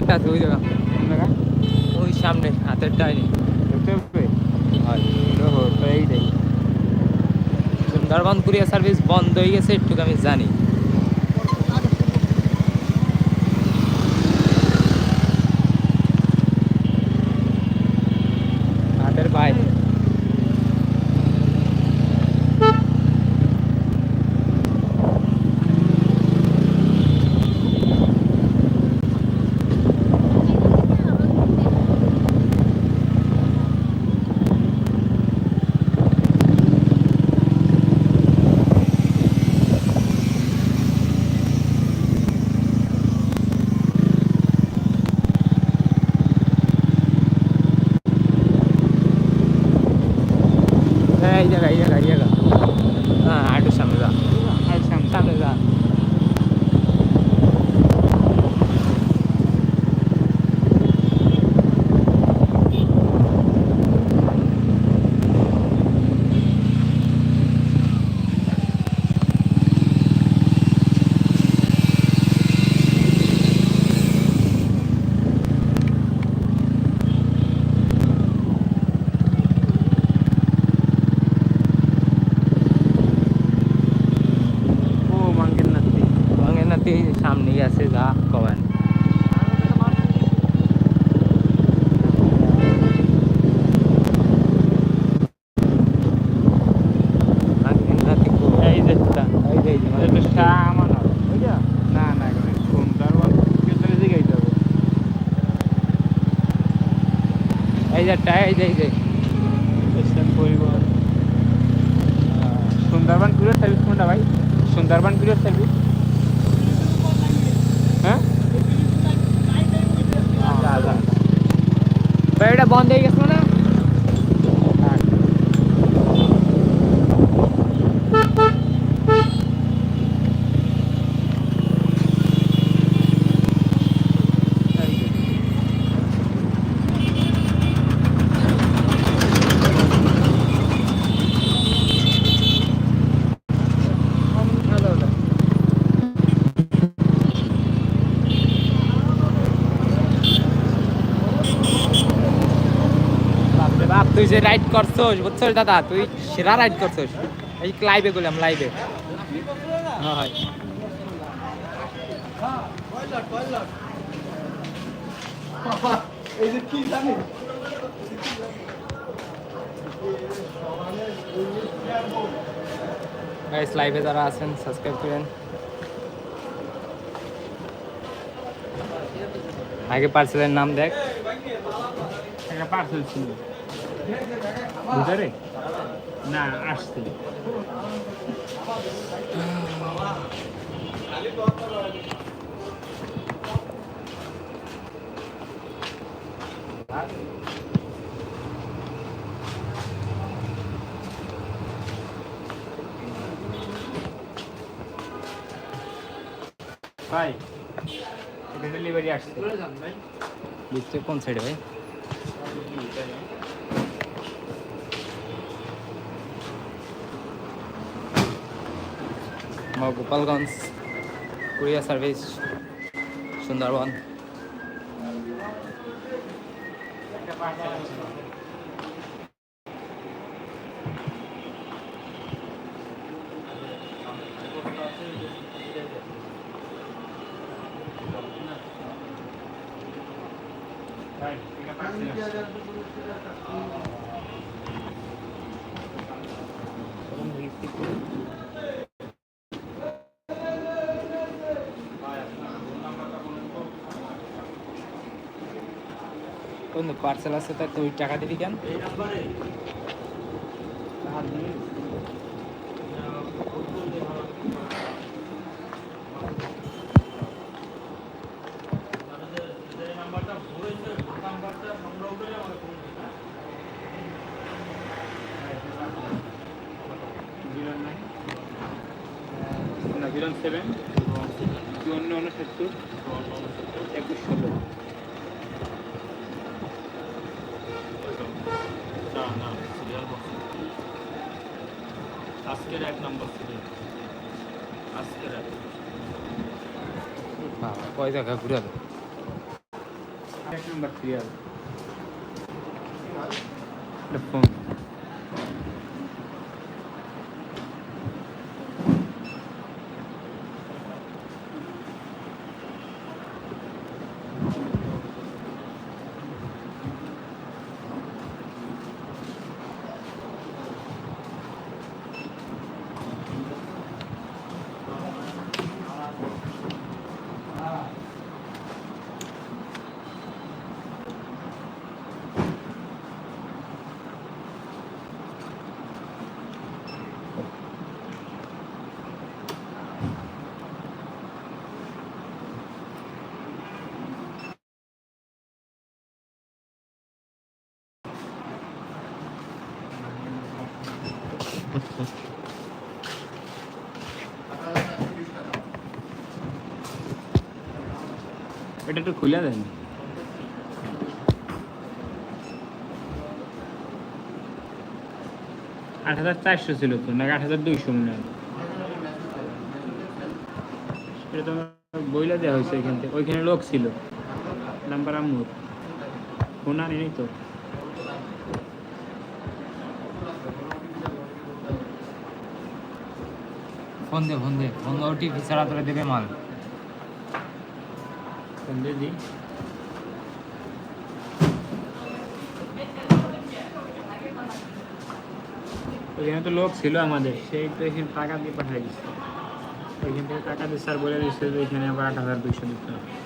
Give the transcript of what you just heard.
একটা আছে ওই জায়গা। ওই সামনে হাতের ডাইনি। সুন্দরবন কুরিয়ার সার্ভিস বন্ধ হয়ে গেছে একটু আমি জানি হাতের বাইরে হ্যাঁ এই জায়গা এই জায়গা এই জায়গা হ্যাঁ একটু সামনে যা আর সামনে সামনে যা ও মাঙ্গের নাতি ভাঙে নাতি সামনেই আছে যা কবেন ভাঙে নাতি কো এই যে এটা এই যে এই যে এটা শাহ আমানত বুঝা না না এখানে সুন্দরবন ভিতরে দিকে যাব এই যে টাই এই যে এসএম পরিবহন সুন্দরবন কুরিয়ার সার্ভিস কোনটা ভাই? সুন্দরবন কুরিয়ার সার্ভিস হ্যাঁ? ভাই এটা বন্ধ হয়ে গেছিল না? তুই যে রাইড করছস বুঝছস দাদা? তুই সেরা রাইড করছস। এই লাইভে করলাম লাইভে হয় গাইস লাইভে যারা আছেন সাবস্ক্রাইব করেন। আগে পার্সেলের নাম দেখ। একটা পার্সেল ছিল। ভিতরে না আসছে ভাই ডেলিভারি আসছে। লিস্টে কোন সাইডে ভাই? আমার গোপালগঞ্জ কুরিয়ার সার্ভিস সুন্দরবন ভাই এটা কোন পার্সেল আছে তা তুই টাকা দিবি কেন? সেভেন চুয়ান্ন উনসত্তর একুশ ষোলো না না সিরিয়াল বক্স আজকের এক নম্বর সিরিয়াল আজকের এক কয় জায়গা ঘুরে এক নম্বর সিরিয়াল ফোন। এটা একটু খুলে দেন। আট হাজার চারশো ছিল তো, নাকি আট হাজার দুইশো মনে হয়। তো বইলা দেওয়া হয়েছে এখান থেকে, ওইখানে লোক ছিল। নাম্বার আম্মুর। ফোন আনি তো। ফোন দে ফোন দে ফোন ছাড়া তোরা দেবে মাল। ফোন দে। দি ওইখানে তো লোক ছিল আমাদের, সেই তো এখানে টাকা দিয়ে পাঠাই দিচ্ছে ওইখান থেকে টাকা দিয়ে স্যার বলে দিচ্ছে যে এখানে আবার আট হাজার দুইশো দিতে হবে।